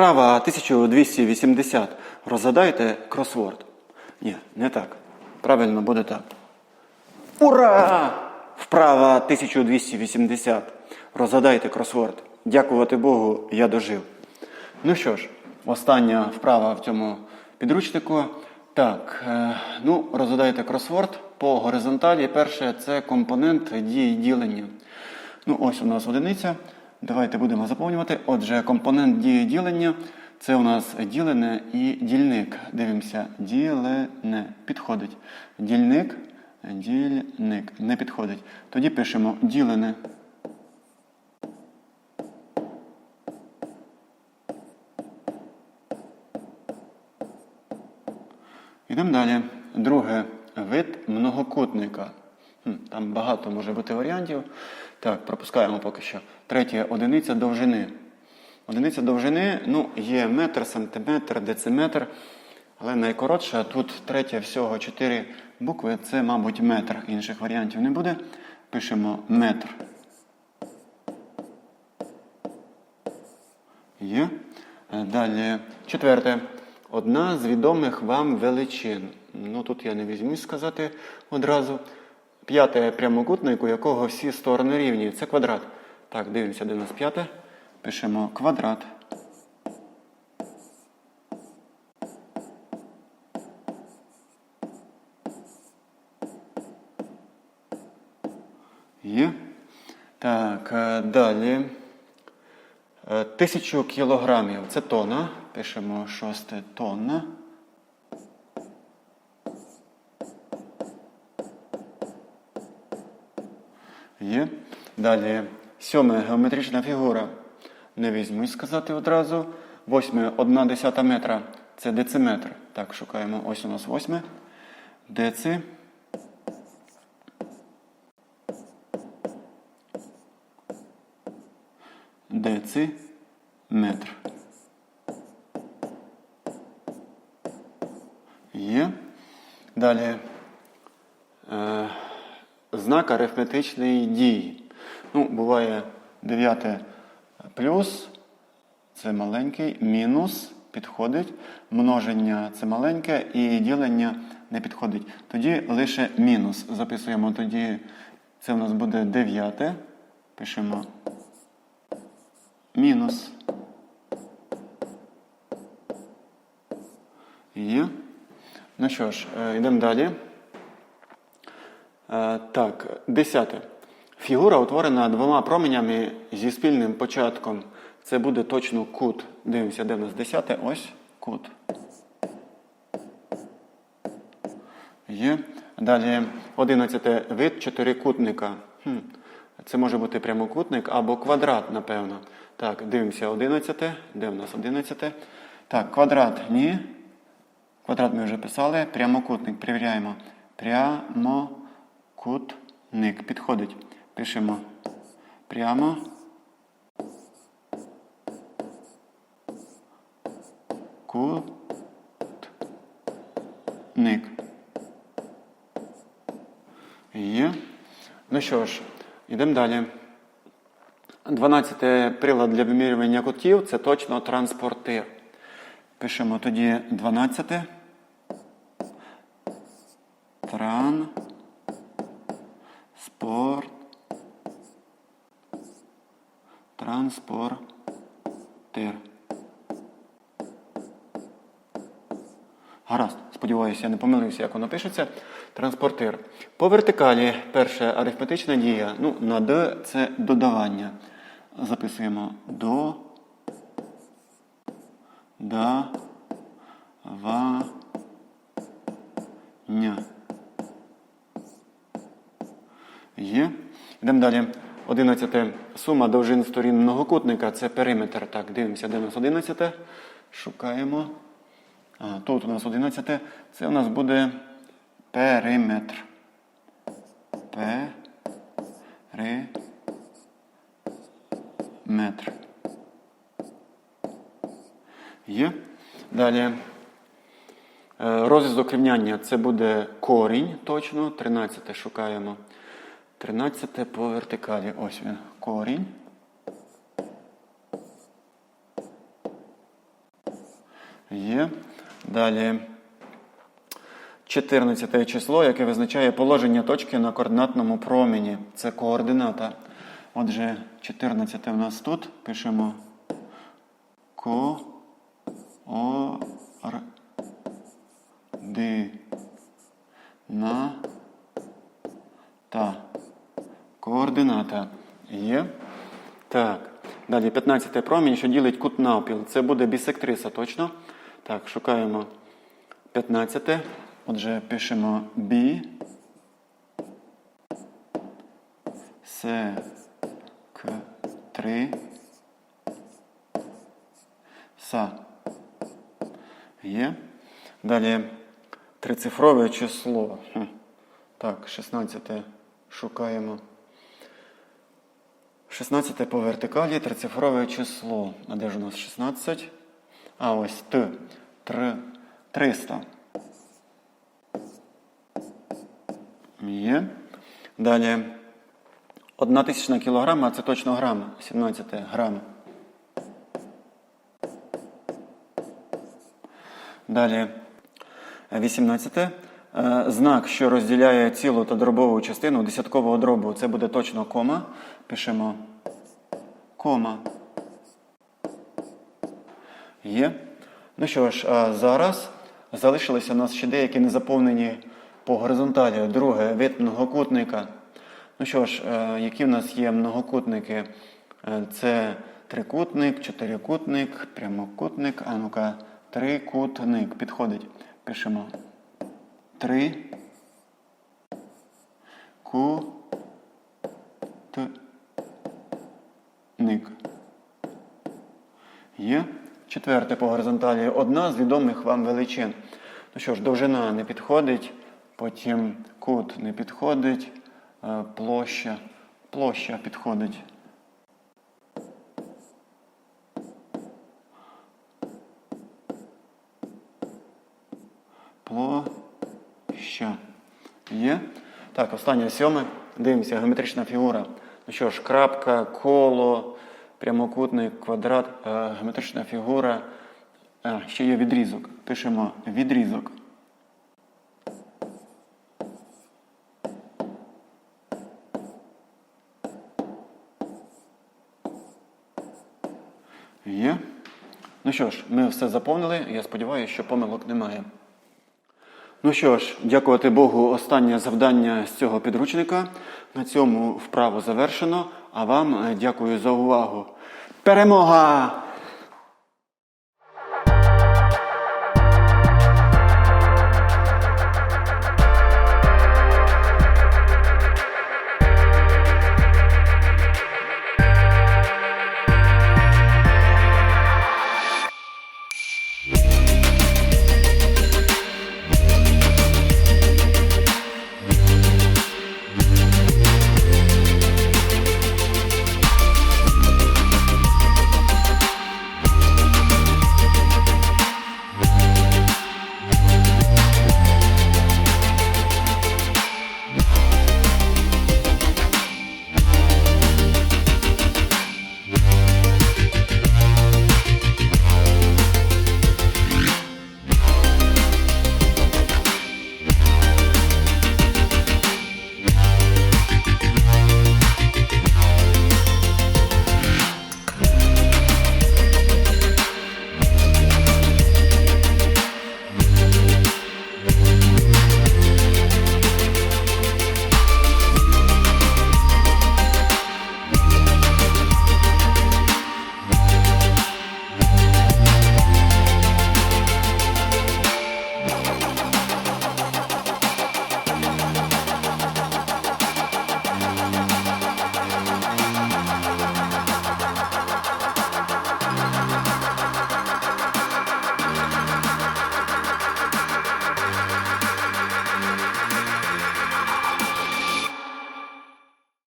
Вправа 1280. Розгадайте кросворд. Ні, не так. Правильно буде так. Ура! Вправа 1280. Розгадайте кросворд. Дякувати Богу, я дожив. Ну що ж, остання вправа в цьому підручнику. Так, е, ну, розгадайте кросворд по горизонталі. Перше це компонент дії ділення. Ну, ось у нас одиниця. Давайте будемо заповнювати. Отже, компонент дії ділення це у нас ділене і дільник. Дивимося, ділене підходить. Дільник, дільник не підходить. Тоді пишемо ділене. Йдемо далі. Друге вид многокутника. Там багато може бути варіантів. Так, пропускаємо поки що. Третє одиниця довжини. Одиниця довжини ну, є метр, сантиметр, дециметр. Але найкоротша тут третє всього чотири букви це, мабуть, метр. Інших варіантів не буде. Пишемо метр. Є. Е, Далі четверте. Одна з відомих вам величин. Ну тут я не візьмусь сказати одразу. П'яте прямокутник, у якого всі сторони рівні. Це квадрат. Так, дивимося, де у нас п'яте. Пишемо квадрат. Є. Так, е, далі. Е, Тисячу кілограмів це тонна. Пишемо шосте тонна. Є. Далі сьоме геометрична фігура. Не візьмусь сказати одразу. Восьме одна десята метра. Це дециметр. Так, шукаємо. Ось у нас восьме. Деци. Дециметр. Є. Далі. Е, знак арифметичної дії. Ну, буває 9 плюс, це маленький, мінус підходить, множення це маленьке і ділення не підходить. Тоді лише мінус. Записуємо тоді, це у нас буде 9. Пишемо мінус. Є. Ну що ж, е, йдемо далі. Е, Так, десяте. Фігура утворена двома променями зі спільним початком. Це буде точно кут. Дивимося, де в нас десяте. Ось кут. Є. Далі одинадцяте вид чотирикутника. Хм. Це може бути прямокутник або квадрат, напевно. Так, дивимося одинадцяте. Де в нас одинадцяте? Так, квадрат ні. Квадрат ми вже писали. Прямокутник. Перевіряємо. Прямокутник. Підходить. Пишемо прямо. Кутник. Є. Ну що ж, йдемо далі. Дванадцяте прилад для вимірювання кутів це точно транспортир. Пишемо тоді 12. Транспортир. Гаразд. Сподіваюся, я не помилився, як воно пишеться. Транспортир. По вертикалі перше арифметична дія. Ну, на Д це додавання. Записуємо до. Да. Ва. Ня. Є. Йдемо далі. 11. Сума довжин сторін многокутника це периметр. Так, дивимося, де у нас 11. Шукаємо. А, тут у нас 11. Це у нас буде периметр. Периметр. Є. Далі. Е, Розв'язок рівняння це буде корінь точно. 13 шукаємо. 13 по вертикалі. Ось він. Корінь. Є. Далі 14 число, яке визначає положення точки на координатному промені. Це координата. Отже, 14 у нас тут. Пишемо ко о р ди на та координата є. Так. Далі 15 промінь, що ділить кут навпіл. Це буде бісектриса, точно? Так, шукаємо 15. Отже, пишемо бі. С. К. 3. Са. Є. Далі трицифрове число. Так, 16 шукаємо. 16 по вертикалі трицифрове число. А де ж у нас 16? А ось Т. Тр. 300. Є. Далі. Одна тисячна кілограма, це точно грам. 17 грам. Далі. 18. Е, Знак, що розділяє цілу та дробову частину десяткового дробу, це буде точно кома. Пишемо кома. Є. Ну що ж, зараз залишилися у нас ще деякі незаповнені по горизонталі. Друге, вид многокутника. Ну що ж, е, які в нас є многокутники? Е, Це трикутник, чотирикутник, прямокутник. А ну-ка, трикутник. Підходить. Пишемо три. Ку. Т. Ник. Є. Четверте по горизонталі. Одна з відомих вам величин. Ну що ж, довжина не підходить, потім кут не підходить, е, площа. Площа підходить. Площа. Є. Так, останнє сьоме. Дивимося, геометрична фігура. Ну що ж, крапка, коло, прямокутник, квадрат, е, геометрична фігура. А, ще є відрізок. Пишемо відрізок. Є. Ну що ж, ми все заповнили. Я сподіваюся, що помилок немає. Ну що ж, дякувати Богу, останнє завдання з цього підручника. На цьому вправо завершено. А вам е, дякую за увагу. Перемога!